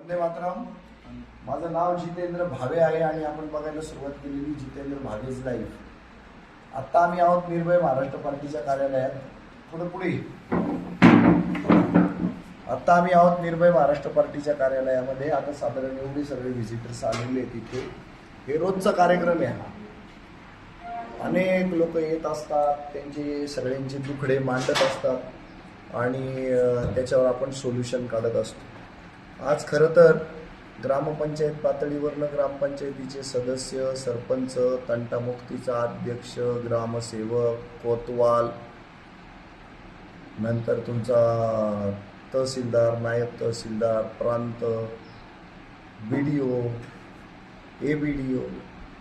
वंदे मातरम. माझं नाव जितेंद्र भावे आहे आणि आपण बघायला सुरुवात केलेली जितेंद्र भावेज लाईफ आत्ता आम्ही आहोत निर्भय महाराष्ट्र पार्टीच्या कार्यालयात. पुढे पुढे. आत्ता आम्ही आहोत निर्भय महाराष्ट्र पार्टीच्या कार्यालयामध्ये. आता साधारण एवढे सगळे व्हिजिटर्स आलेले आहेत इथे. हे रोजचा कार्यक्रम आहे हा. अनेक लोक येत असतात त्यांचे सगळ्यांचे दुखडे मांडत असतात आणि त्याच्यावर आपण सोल्युशन काढत असतो. आज खरं तर ग्रामपंचायत पातळीवरनं ग्रामपंचायतीचे सदस्य सरपंच तंटामुक्तीचा अध्यक्ष ग्रामसेवक कोतवाल नंतर तुमचा तहसीलदार नायब तहसीलदार प्रांत बी D O A B D O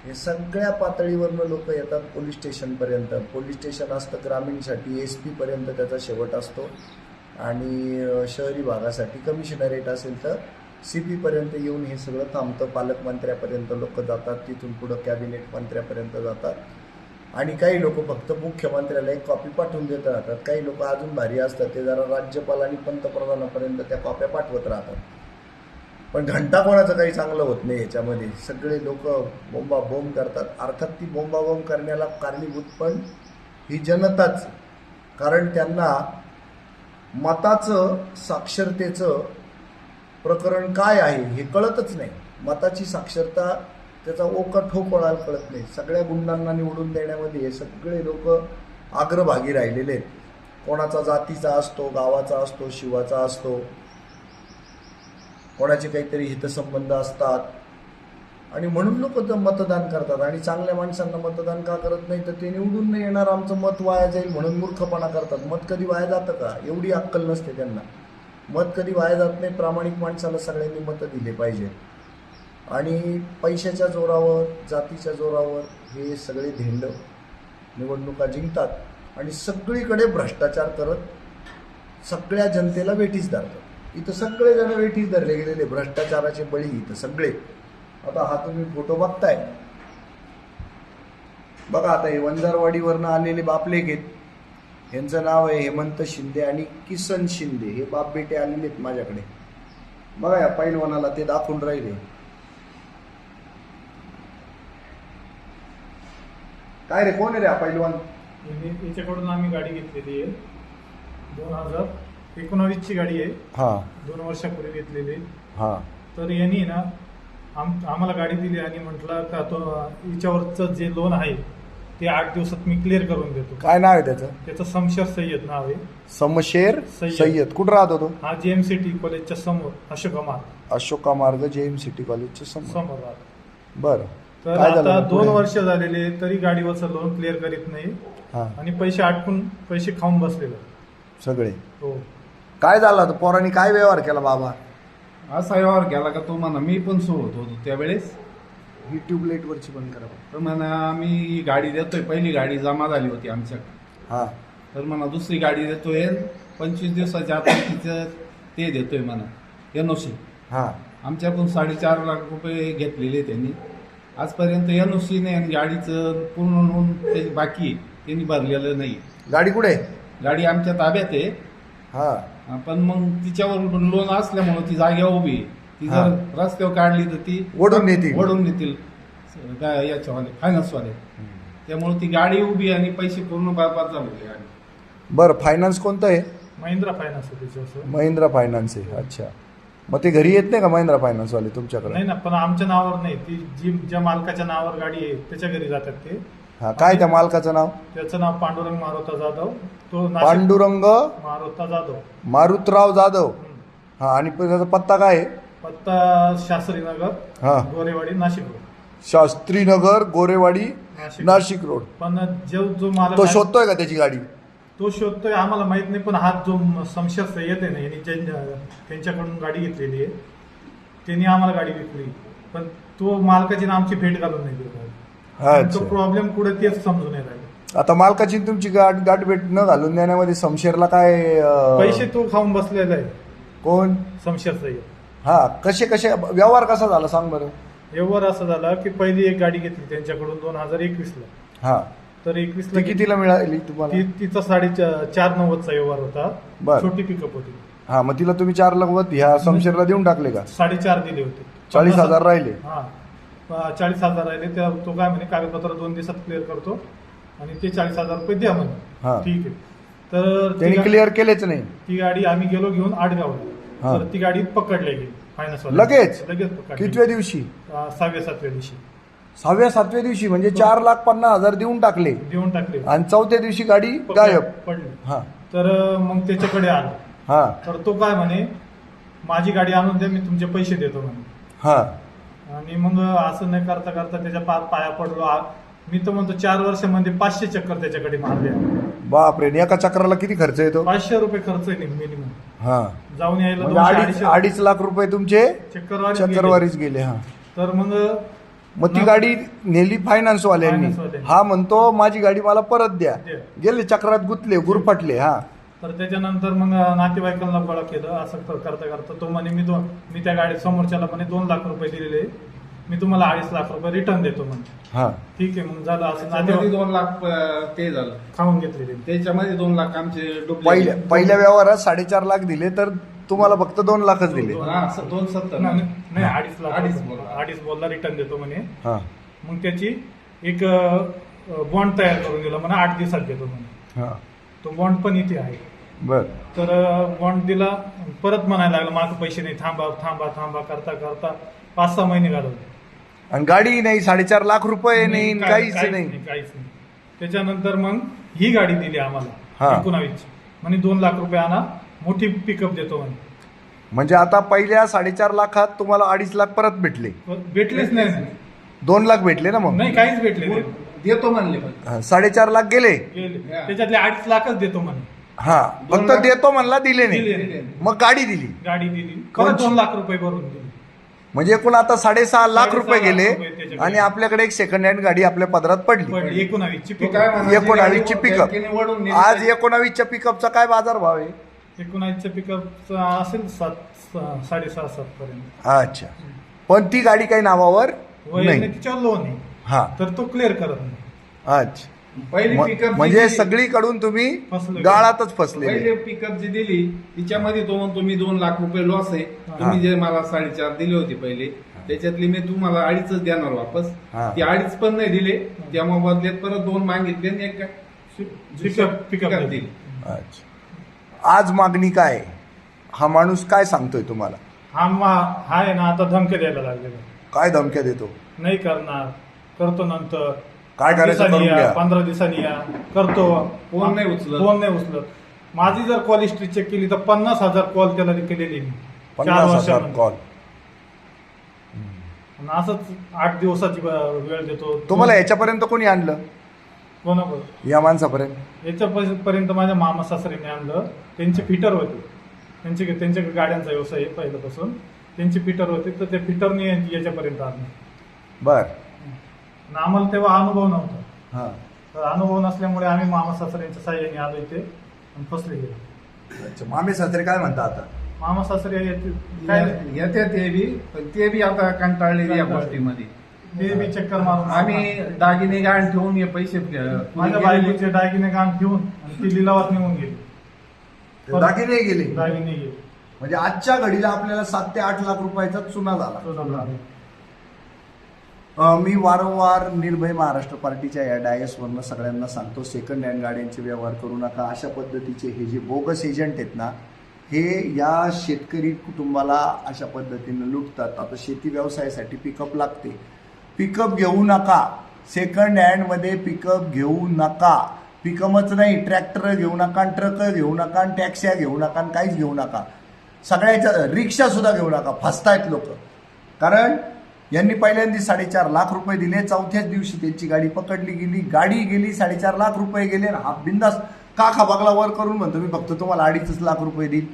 हे सगळ्या पातळीवरनं लोक येतात पोलीस स्टेशनपर्यंत. पोलीस स्टेशन असतं ग्रामीणसाठी एस पीपर्यंत त्याचा शेवट असतो. आणि शहरी भागासाठी कमिशनरेट असेल तर सी पीपर्यंत येऊन हे सगळं थांबतं. पालकमंत्र्यापर्यंत लोक जातात तिथून पुढं कॅबिनेट मंत्र्यापर्यंत जातात. आणि काही लोक फक्त मुख्यमंत्र्याला एक कॉपी पाठवून देत राहतात. काही लोक अजून भारी असतात ते जरा राज्यपाल आणि पंतप्रधानापर्यंत त्या कॉप्या पाठवत राहतात. पण घंटा कोणाचं काही चांगलं होत नाही याच्यामध्ये सगळे लोक बोंबा बोंब करतात. अर्थात ती बोंबाबोंब करण्याला कारणीभूत पण ही जनताच. कारण त्यांना मताचं साक्षरतेचं प्रकरण काय आहे हे कळतच नाही. मताची साक्षरता त्याचा ओका ठोक कोणाला कळत नाही. सगळ्या गुंडांना निवडून देण्यामध्ये हे सगळे लोक अग्रभागी राहिलेले आहेत. कोणाचा जातीचा असतो गावाचा असतो शिवाचा असतो. कोणाचे काहीतरी हितसंबंध असतात. आणि म्हणून लोक मतदान करतात. आणि चांगल्या माणसांना मतदान का करत नाही? तर ते निवडून नाही येणार. आमचं मत वाया जाईल म्हणून मूर्खपणा करतात. मत कधी वाया जातं का? एवढी अक्कल नसते त्यांना. मत कधी वाया जात नाही प्रामाणिक माणसाला सगळ्यांनी मतं दिले पाहिजे. आणि पैशाच्या जोरावर जातीच्या जोरावर हे सगळे धेंड निवडणुका जिंकतात आणि सगळीकडे भ्रष्टाचार करत सगळ्या जनतेला वेठीस धरतात. इथं सगळेजण वेठीस धरले गेलेले. भ्रष्टाचाराचे बळी इथं सगळे. आता हा तुम्ही फोटो बघताय. बघा आता हे वंजारवाडीवरनं आलेले बापलेक आहेत. यांचं नाव आहे हेमंत शिंदे आणि किसन शिंदे. हे बाप बेटे आलेले आहेत माझ्याकडे. बघा या पैलवानाला ते दाखवून राहिले. काय रे कोण आहे रे हा पैलवान? याच्याकडून आम्ही गाडी घेतलेली आहे. दोन हजार एकोणावीसची गाडी आहे. हा. दोन वर्षापूर्वी घेतलेली आहे. हा. तर यांनी ना आम आम्हाला गाडी दिली आणि म्हटलं का तो याच्यावरचं जे लोन आहे ते आठ दिवसात मी क्लिअर करून देतो. काय नाव आहे त्याचं? त्याचं समशर सय्यद नाव आहे. समशेर सय्यद. सय्यद. कुठं राहतो तो? हा जे एम सी टी कॉलेजच्या समोर अशोक अमार अशोका मार्ग जे एम सिटी कॉलेजच्या समोर. समोर राहतो. बरं. तर काय झालं आता मग दोन पुढे? वर्ष झालेले तरी गाडीवरचं लोन क्लिअर करीत नाही. हा. आणि पैसे आटकून पैसे खाऊन बसलेले. सगळे. हो. काय झालं पोरांनी काय व्यवहार केला बाबा? असा व्यवहार केला का तो म्हणा मी पण सोडत होतो त्यावेळेस. ही ट्यूबलाईट वरची बंद करा तर म्हणा आम्ही ही गाडी देतोय. पहिली गाडी जमा झाली होती आमच्याकडे. हा. तर म्हणा दुसरी गाडी देतोय. पंचवीस दिवसाच्या आत तिचं ते देतोय म्हणा एन ओ सी हा. आमच्याकडून साडेचार लाख रुपये घेतलेले त्यांनी. आजपर्यंत एन ओ सी नाही आणि गाडीचं पूर्ण नोंद ते बाकी आहे. त्यांनी भरलेलं नाही. गाडी कुठे आहे? गाडी आमच्या ताब्यात आहे. हा. पण मग तिच्यावर लोन असल्यामुळं ती जागेवर उभी आहे. ती. जर रस्त्यावर काढली तर ती ओढून नेतील. ओढून नेतील. काय याच्यावाले फायनान्सवाले त्यामुळे ती गाडी उभी आणि पैसे पूर्ण बरबाद झाले गाडी बरं फायनान्स कोणतं आहे? महिंद्रा फायनान्स आहे त्याचं महिंद्रा फायनान्स आहे. अच्छा. मग ते घरी येत नाही का महिंद्रा फायनान्स वाले तुमच्याकडे? नाही ना पण आमच्या नावावर नाही. ती जी ज्या मालकाच्या नावावर गाडी आहे त्याच्या घरी जातात ते. हा काय त्या मालकाचं नाव? त्याचं नाव पांडुरंग मारुता जाधव. तो नाशिक पांडुरंग? मारुता जाधव. मारुतराव जाधव. हा आणि प- त्याचा पत्ता काय आहे? पत्ता शास्त्रीनगर हा. गोरेवाडी नाशिक रोड. शास्त्रीनगर गोरेवाडी नाशिक नाशिक रोड. पण जो जो मालक तो आहे, शोधतोय का त्याची गाडी? तो शोधतोय आम्हाला माहीत नाही पण हा जो सय्यद आहे ना यांनी ज्या- त्यांच्याकडून गाडी घेतलेली आहे त्यांनी आम्हाला गाडी विकली. पण तो मालकाची ना आमची भेट घालून नाही दिली अच्छा. प्रॉब्लेम कुठे तेच समजून नाही राहिलं आता मालकाची तुमची गाठ गाठ भेट न घालून देण्यामध्ये समशेरला काय अं, पैसे तो खाऊन बसलेला आहे. कोण? समशेर सय्यद हा कसे कसे व्यवहार कसा झाला सांग बरं. व्यवहार असा झाला की पहिली एक गाडी घेतली त्यांच्याकडून दोन हजार एकवीस ला हा. तर एकवीस ला ती कितीला मिळाली तुम्हाला? ती तिचा साडे चार नव्वदचा व्यवहार होता. बर. छोटी पिकअप होती. हा मग तिला तुम्ही चार लाख ह्या समशेरला देऊन टाकले का? साडेचार दिले होते. चाळीस हजार राहिले. हा. चाळीस हजार राहिले त्या तो काय म्हणे कागदपत्र दोन दिवसात क्लिअर करतो आणि ते चाळीस हजार रुपये द्या हा. म्हणे ठीक आहे. तर ती त्यांनी गा- क्लिअर केलेच नाही. ती गाडी आम्ही गेलो घेऊन हा. आडगावला तर ती गाडी पकडली गेली फायनान्स लगेच? लगेच पकडली. कितव्या दिवशी? अं, सहाव्या सातव्या दिवशी. सहाव्या सातव्या दिवशी म्हणजे चार लाख पन्नास हजार देऊन टाकले. देऊन टाकले. आणि चौथ्या दिवशी गाडी गायब. पडली. हा. तर अं, मग त्याच्याकडे आलो. हा. तर तो काय म्हणे माझी गाडी आणून द्या मी तुमचे पैसे देतो म्हणे. हा. आणि मग असं नाही करता करता त्याच्या पार पाया पडलो. आ- मी तर म्हणतो चार वर्षामध्ये पाचशे चक्कर त्याच्याकडे मारले. बापरे एका चक्राला किती खर्च येतो? पाचशे रुपये खर्च आहे मिनिमम हा. जाऊन यायला म्हणजे दोनशे, अडीच अडीचशे अडीच लाख रुपये तुमचे चक्करवारी चक्करवारीच गेले हा. तर मग मग ती गाडी नेली फायनान्स वाल्यांनी. हा म्हणतो माझी गाडी मला परत द्या. द्या. गेले चक्रात गुतले गुरफटले हा. तर त्याच्यानंतर मग नातेवाईकांना गोळा केलं असं कर- करता करता तो म्हणे मी दोन मी त्या गाडीत समोरच्याला म्हणे दोन लाख रुपये दिलेले. मी तुम्हाला अडीच लाख रुपये रिटर्न देतो म्हणे. हा. ठीक आहे मग झालं असं. त्याच्यामध्ये दोन लाख अं, ते झालं. खाऊन घेतलेले. त्याच्यामध्ये दोन लाख आमचे पहिल्या पहिल्या व्यवहारात साडेचार लाख दिले तर तुम्हाला फक्त दोन लाखच दिले. दोन- हा, स- दोन सत्तर. नाही नाही, अडीच लाख अडीच अडीच बोलला. अडीच बोलला रिटर्न देतो म्हणे. हा. मग त्याची एक बॉन्ड तयार करून दिला म्हणा आठ दिवसात देतो म्हणे. हा. तो बॉन्ड पण इथे आहे. बर. तर बॉन्ड दिला परत म्हणायला लागला माझं पैसे नाही थांबा थांबा थांबा करता करता पाच सहा महिने घालवले. आणि गाडी नाही साडेचार लाख रुपये नाही काय- काहीच नाही. काहीच नाही. त्याच्यानंतर मग ही गाडी दिली हा. आम्हाला एकोणावीसची. म्हणे दोन लाख रुपये आणा मोठी पिकअप देतो म्हणे. म्हणजे आता पहिल्या साडेचार लाखात तुम्हाला अडीच लाख परत भेटले. भेटलेच नाही. दोन लाख भेटले ना मग? नाही काहीच भेटले नाही. देतो म्हणले पण. हा, साडेचार लाख गेले. गेले हा. त्याच्यातले अडीच लाखच देतो म्हणे. हा दोन फक्त लाख- देतो म्हणला दिले दिले नाही. नाही. मग गाडी दिली. गाडी दिली. कोणची? दोन लाख रुपये भरून दिली. म्हणजे एकूण आता साडेसहा लाख साडेसहा रुपये लाख गेले रुपये त्याच्याकडे. आणि आपल्याकडे एक सेकंड हँड गाडी आपल्या पदरात पडली. पडली. एकोणावीसची तो काय पिकअप म्हणायची एकोणावीसची गाडी पिकअप बँकेने वळून नेली. आज एकोणावीसच्या पिकअपचा काय बाजार भाव आहे? एकोणावीसच्या पिकअप असेल सात सा- साडेसहा सात पर्यंत. अच्छा. पण ती गाडी काही नावावर वय नाही. तिच्यावर लोन आहे. हा. तर तो क्लिअर करत नाही. अच्छा. पहिली म- पिकअप म्हणजे सगळीकडून तुम्ही. गाळातच फसले पहिले पिकअप जी दिली तिच्यामध्ये तो म्हणतो मी दोन लाख रुपये लॉस आहे. तुम्ही जे मला साडेचार दिले होते पहिले त्याच्यातली मी तुम्हाला अडीचच देणार वापस. हा. ती अडीच पण नाही दिले. त्यामुळे बदल्यात परत दोन मागितले आणि एक पिकअप पिकअप pickup दिली. दिली. अच्छा. आज मागणी काय आहे? हा माणूस काय सांगतोय तुम्हाला? हा मा हा आहे ना आता धमके द्यायला लागलेला काय धमक्या देतो? नाही करणार. करतो नंतर. काय करायचं दिवसांनी करून या, घ्या. पंधरा दिवसांनी या. करतो. फोन नाही उचलत. फोन नाही उचलत. माझी जर कॉल हिस्ट्री चेक केली तर पन्नास हजार कॉल त्याला केलेली मी. चार पन्नास हजार वर्षामध्ये. कॉल आणि असंच आठ दिवसाची ब- वेळ देतो. तुम्हाला याच्यापर्यंत कोणी आणलं? कोणाबरोबर या माणसापर्यंत. याच्यापर्यंत माझ्या मामा सासरीने आणलं. त्यांचे फिटर होते. त्यांचे त्यांच्या गाड्यांचा व्यवसाय आहे पहिल्यापासून. त्यांचे फिटर होते तर त्या फिटरने याच्यापर्यंत आणलं. बर. आणि आम्हाला तेव्हा अनुभव नव्हता. हा. तर अनुभव नसल्यामुळे आम्ही मामा सासऱ्यांच्या साह्याने आलो इथे आणि फसले गेलो. अच्छा मामे सासरे काय म्हणता आता? मामा सासरे येते काय? येते ते बी पण ते बी आता कंटाळलेली या गोष्टीमध्ये. ते बी चक्कर मारून आम्ही दागिने गाण ठेवून हे पैसे माझ्या. बायकोचे दागिने काम घेऊन आणि ती लिलावात निघून गेली. ते दागिने गेले? दागिने गेले. म्हणजे आजच्या घडीला आपल्याला सात ते आठ लाख रुपयाचा चुना झाला. तो झाला. मी वारंवार निर्भय महाराष्ट्र पार्टीच्या या डायसवरनं सगळ्यांना सांगतो सेकंड हँड गाड्यांचे व्यवहार करू नका. अशा पद्धतीचे हे जे बोगस एजंट आहेत ना हे या शेतकरी कुटुंबाला अशा पद्धतीनं लुटतात. आता शेती व्यवसायासाठी पिकअप लागते. पिकअप घेऊ नका. सेकंड हँडमध्ये पिकअप घेऊ नका. पिकअपच नाही ट्रॅक्टर घेऊ नका ट्रक घेऊ नका टॅक्स्या घेऊ नका आणि काहीच घेऊ नका. सगळ्याच्या रिक्षा सुद्धा घेऊ नका. फसतायत लोक. कारण यांनी पहिल्यांदा साडेचार लाख रुपये दिले. चौथ्याच दिवशी त्यांची गाडी पकडली गेली. गाडी गेली साडेचार लाख रुपये गेले आणि हा बिंदास का खाबागला वर करून म्हणतो मी फक्त तुम्हाला अडीचच लाख रुपये देईल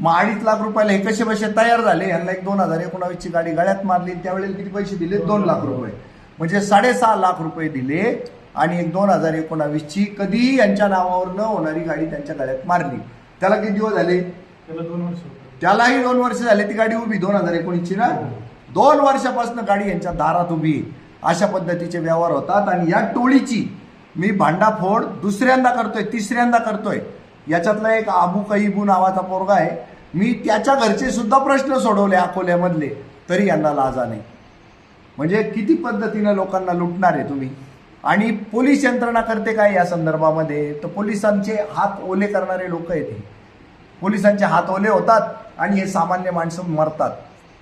मग अडीच लाख रुपयाला हे कसे बसे तयार झाले? यांना एक दोन हजार एकोणावीसची गाडी गळ्यात मारली त्यावेळेला किती पैसे दिले? दोन लाख रुपये. म्हणजे साडेसहा लाख रुपये दिले आणि एक दोन हजार एकोणावीसची कधी यांच्या नावावर न होणारी गाडी त्यांच्या गळ्यात मारली. त्याला किती दिवस झाले? त्याला दोन वर्ष. त्यालाही दोन वर्ष झाले. ती गाडी उभी दोन हजार एकोणीसची ना? दोन वर्षापासून गाडी यांच्या दारात उभी. अशा पद्धतीचे व्यवहार होतात आणि या टोळीची मी भांडाफोड दुसऱ्यांदा करतोय तिसऱ्यांदा करतोय. याच्यातला एक आबू कैबू नावाचा पोरगा आहे. मी त्याच्या घरचे सुद्धा प्रश्न सोडवले अकोल्यामधले तरी यांना लाजा नाही म्हणजे किती पद्धतीनं लोकांना लुटणार आहे तुम्ही? आणि पोलीस यंत्रणा करते काय या संदर्भामध्ये? तर पोलिसांचे हात ओले करणारे लोक आहेत हे. पोलिसांचे हात ओले होतात आणि हे सामान्य माणसं मरतात.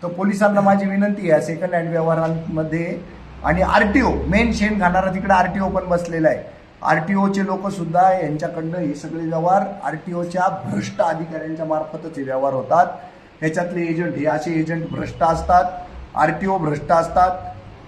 तर पोलिसांना माझी विनंती आहे सेकंड हँड व्यवहारांमध्ये आणि आर टी ओ मेन शेण घाणारा तिकडे आर टी ओ पण बसलेला आहे. आर टी ओचे लोक सुद्धा यांच्याकडनं हे सगळे व्यवहार आर टी ओच्या भ्रष्ट अधिकाऱ्यांच्या मार्फतच हे व्यवहार होतात. ह्याच्यातले एजंट हे असे एजंट भ्रष्ट असतात आर टी ओ भ्रष्ट असतात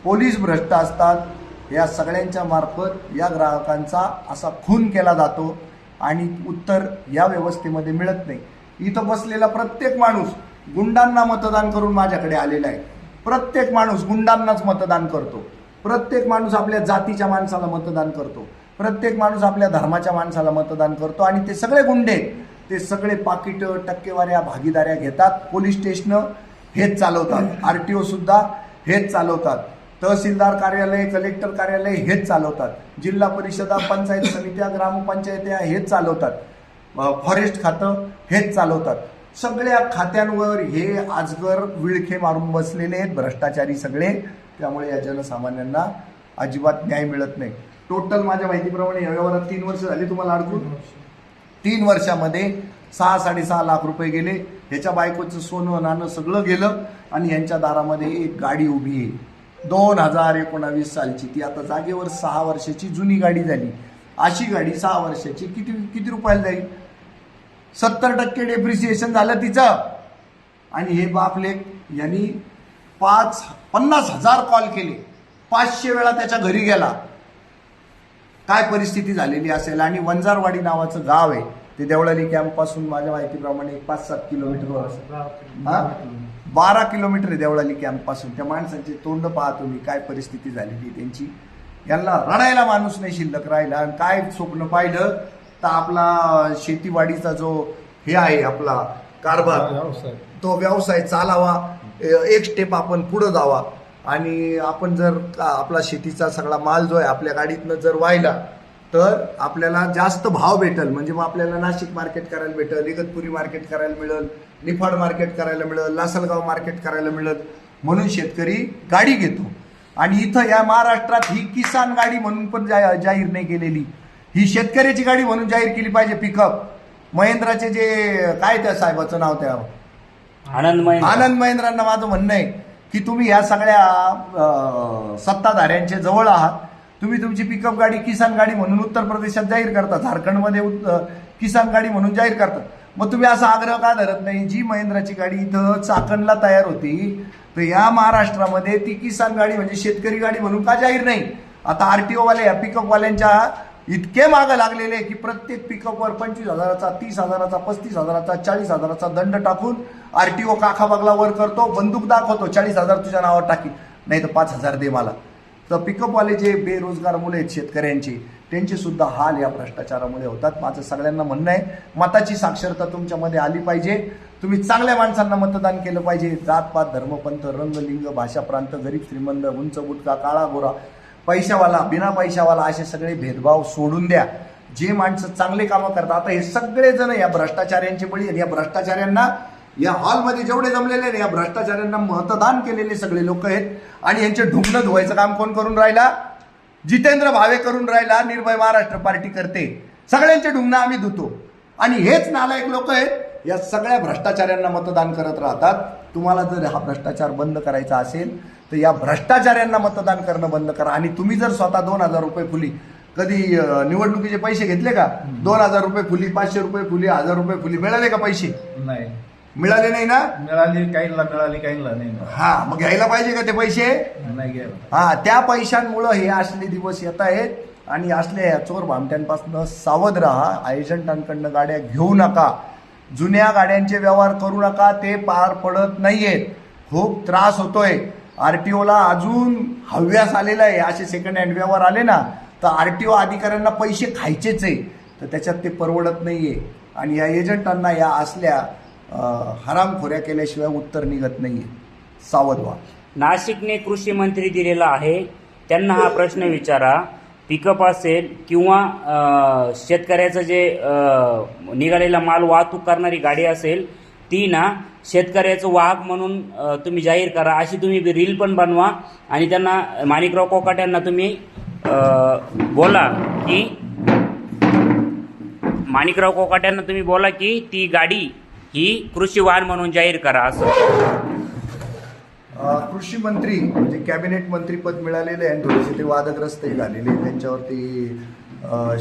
पोलीस भ्रष्ट असतात. या सगळ्यांच्या मार्फत या ग्राहकांचा असा खून केला जातो आणि उत्तर या व्यवस्थेमध्ये मिळत नाही. इथं बसलेला प्रत्येक माणूस गुंडांना मतदान करून माझ्याकडे आलेला आहे. प्रत्येक माणूस गुंडांनाच मतदान करतो. प्रत्येक माणूस आपल्या जातीच्या माणसाला मतदान करतो. प्रत्येक माणूस आपल्या धर्माच्या माणसाला मतदान करतो. आणि ते सगळे गुंडे ते सगळे पाकिटं टक्केवाऱ्या भागीदाऱ्या घेतात. पोलीस स्टेशनं हेच चालवतात. आर टी ओ सुद्धा हेच चालवतात. तहसीलदार कार्यालय कलेक्टर कार्यालय हेच चालवतात. जिल्हा परिषदा पंचायत समित्या ग्रामपंचायत्या हेच चालवतात. फॉरेस्ट खातं हेच चालवतात. सगळ्या खात्यांवर हे आजगर विळखे मारून बसलेले आहेत भ्रष्टाचारी सगळे. त्यामुळे या जनसामान्यांना अजिबात न्याय मिळत नाही. टोटल माझ्या माहितीप्रमाणे या व्यवहारात तीन वर्ष झाली तुम्हाला अडकून? तीन वर्षामध्ये सहा साडेसहा लाख रुपये गेले. ह्याच्या बायकोचं सोनं नाणं सगळं गेलं आणि यांच्या दारामध्ये एक गाडी उभी आहे. दोन हजार एकोणावीस सालची. ती आता जागेवर सहा वर्षाची जुनी गाडी झाली. अशी गाडी सहा वर्षाची किती किती रुपयाला जाईल? सत्तर टक्के डेप्रिसिएशन झालं तिचं. आणि हे बापलेक यांनी पाच पन्नास हजार कॉल केले. पाचशे वेळा त्याच्या घरी गेला. काय परिस्थिती झालेली असेल? आणि वंजारवाडी नावाचं गाव आहे. ते देवळाली कॅम्पपासून माझ्या माहितीप्रमाणे एक पाच सात किलोमीटरवर असेल. हा? बारा किलोमीटर आहे देवळाली कॅम्पपासून. त्या माणसांचे तोंड पहा तुम्ही काय परिस्थिती झालेली त्यांची. यांना रडायला माणूस नाही शिल्लक राहिला. आणि काय स्वप्न पाहिलं? तर आपला शेतीवाडीचा जो हे आहे आपला कारभार व्यवसाय. तो व्यवसाय चालावा एक स्टेप आपण पुढं जावा. आणि आपण जर आपला शेतीचा सगळा माल जो आहे आपल्या गाडीतनं जर व्हायला तर आपल्याला जास्त भाव भेटेल. म्हणजे मग आपल्याला नाशिक मार्केट करायला भेटेल इगतपुरी मार्केट करायला मिळेल निफाड मार्केट करायला मिळेल लासलगाव मार्केट करायला मिळेल. म्हणून शेतकरी गाडी घेतो. आणि इथं या महाराष्ट्रात ही किसान गाडी म्हणून पण जा- जाहीर नाही केलेली. ही शेतकऱ्याची गाडी म्हणून जाहीर केली पाहिजे पिकअप. महेंद्राचे जे काय त्या साहेबाचं नाव त्या? आनंद महिंद्रा. आनंद महेंद्रांना माझं म्हणणं आहे की तुम्ही या सगळ्या सत्ताधाऱ्यांच्या जवळ आहात. तुम्ही तुमची पिकअप गाडी किसान गाडी म्हणून उत्तर प्रदेशात जाहीर करता झारखंडमध्ये किसान गाडी म्हणून जाहीर करता मग तुम्ही असा आग्रह का धरत नाही? जी महिंद्राची गाडी इथं चाकणला तयार होती तर या महाराष्ट्रामध्ये ती किसान गाडी म्हणजे शेतकरी गाडी म्हणून का जाहीर नाही? आता आरटीओ वाले या पिकअप वाल्यांच्या इतके मागं लागलेले की प्रत्येक पिकअपवर पंचवीस हजाराचा तीस हजाराचा पस्तीस हजाराचा चाळीस हजाराचा दंड टाकून आरटीओ काखा बागला वर करतो बंदूक दाखवतो चाळीस हजार तुझ्या नावावर टाकी नाही तर पाच हजार दे मला. तर पिकअपवाले जे बेरोजगार मुले आहेत शेतकऱ्यांचे त्यांचे सुद्धा हाल या भ्रष्टाचारामुळे होतात. माझं सगळ्यांना म्हणणं आहे मताची साक्षरता तुमच्यामध्ये आली पाहिजे. तुम्ही चांगल्या माणसांना मतदान केलं पाहिजे. जातपात धर्मपंथ रंग लिंग भाषा प्रांत गरीब श्रीमंत उंच बुटका काळा गोरा पैशावाला बिना पैशावाला असे सगळे भेदभाव सोडून द्या. जे माणसं चांगले कामं करतात आता हे सगळेजण या भ्रष्टाचार्यांचे बळी आहेत. या भ्रष्टाचार्यांना या हॉलमध्ये जेवढे जमलेले आहेत, या भ्रष्टाचार्यांना मतदान केलेले सगळे लोक आहेत. आणि यांचे ढुंगणं धुवायचं काम कोण करून राहिला? जितेंद्र भावे करून राहिला निर्भय महाराष्ट्र पार्टी करते. सगळ्यांचे ढुंगणं आम्ही धुतो. आणि हेच नालायक लोक आहेत या सगळ्या भ्रष्टाचार्यांना मतदान करत राहतात. तुम्हाला जर हा भ्रष्टाचार बंद करायचा असेल तर या भ्रष्टाचार्यांना मतदान करणं बंद करा. आणि तुम्ही जर स्वतः दोन हजार रुपये फुली कधी निवडणुकीचे पैसे घेतले का? दोन हजार रुपये फुली पाचशे रुपये फुली हजार रुपये फुली मिळाले का पैसे? नाही. मिळाले नाही ना? मिळाली काहींना मिळाली काहींना नाही मिळाली. हा मग घ्यायला पाहिजे का ते पैसे? नाही गेलं हा त्या पैशांमुळं हे असले दिवस येत आहेत आणि असल्या या चोर भामट्यांपासून सावध राहा. एजंटांकडनं गाड्या घेऊ नका. जुन्या गाड्यांचे व्यवहार करू नका. ते पार पडत नाहीयेत. खूप त्रास होतोय. आरटीओला अजून हव्यास आलेला आहे. असे सेकंड हँड व्यवहार आले ना तर आरटीओ अधिकाऱ्यांना पैसे खायचेच आहे. तर त्याच्यात ते परवडत नाहीये. आणि या एजंटांना या असल्या हरामखोऱ्या केल्याशिवाय उत्तर निघत नाहीये. सावध व्हा. नाशिकने कृषी मंत्री दिलेला आहे. त्यांना हा प्रश्न विचारा. पिकअप असेल किंवा शेतकऱ्याचं जे निघालेला माल वाहतूक करणारी गाडी असेल ती ना शेतकऱ्याचं वाहक म्हणून तुम्ही जाहीर करा. अशी तुम्ही रील पण बनवा आणि त्यांना माणिकराव कोकाट्यांना तुम्ही बोला की माणिकराव कोकाट्यांना तुम्ही बोला की ती गाडी ही कृषी वाहन म्हणून जाहीर करा असं. कृषी मंत्री म्हणजे कॅबिनेट मंत्रीपद मिळालेले आहे आणि थोडेसे ते वादग्रस्तही झालेले. त्यांच्यावरती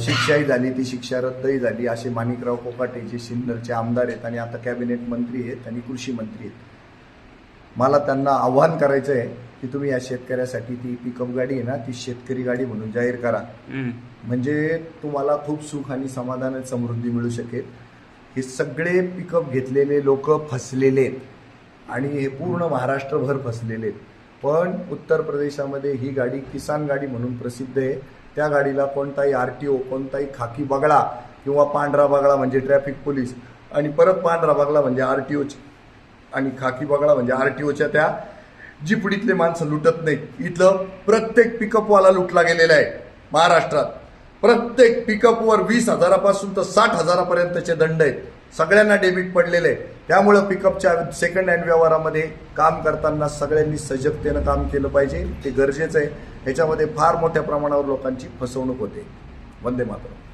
शिक्षाही झाली ती शिक्षा रद्दही झाली. असे माणिकराव कोकाटे जे सिन्नरचे आमदार आहेत आणि आता कॅबिनेट मंत्री आहेत आणि कृषी मंत्री आहेत. मला त्यांना आव्हान करायचं आहे की तुम्ही या शेतकऱ्यासाठी ती पिकअप गाडी आहे ना ती शेतकरी गाडी म्हणून जाहीर करा. म्हणजे तुम्हाला खूप सुख आणि समाधान समृद्धी मिळू शकेल. हे सगळे पिकअप घेतलेले लोक फसलेले आहेत. आणि हे पूर्ण महाराष्ट्रभर फसलेले आहेत. पण उत्तर प्रदेशामध्ये ही गाडी किसान गाडी म्हणून प्रसिद्ध आहे. त्या गाडीला कोणताही आर टी ओ कोणताही खाकी बगळा किंवा पांढरा बगळा म्हणजे ट्रॅफिक पोलीस आणि परत पांढरा बगळा म्हणजे आर टी ओची आणि खाकी बगळा म्हणजे आर टी ओच्या त्या जिपडीतले माणसं लुटत नाहीत. इथलं प्रत्येक पिकअपवाला लुटला गेलेला आहे महाराष्ट्रात. प्रत्येक पिकअपवर वीस हजारापासून तर साठ हजारापर्यंतचे दंड आहेत. सगळ्यांना डेबिट पडलेले आहे त्यामुळं पिकअपच्या सेकंड हँड व्यवहारामध्ये काम करताना सगळ्यांनी सजगतेनं काम केलं पाहिजे. ते गरजेचं आहे. ह्याच्यामध्ये फार मोठ्या प्रमाणावर लोकांची फसवणूक होते. वंदे मातरम.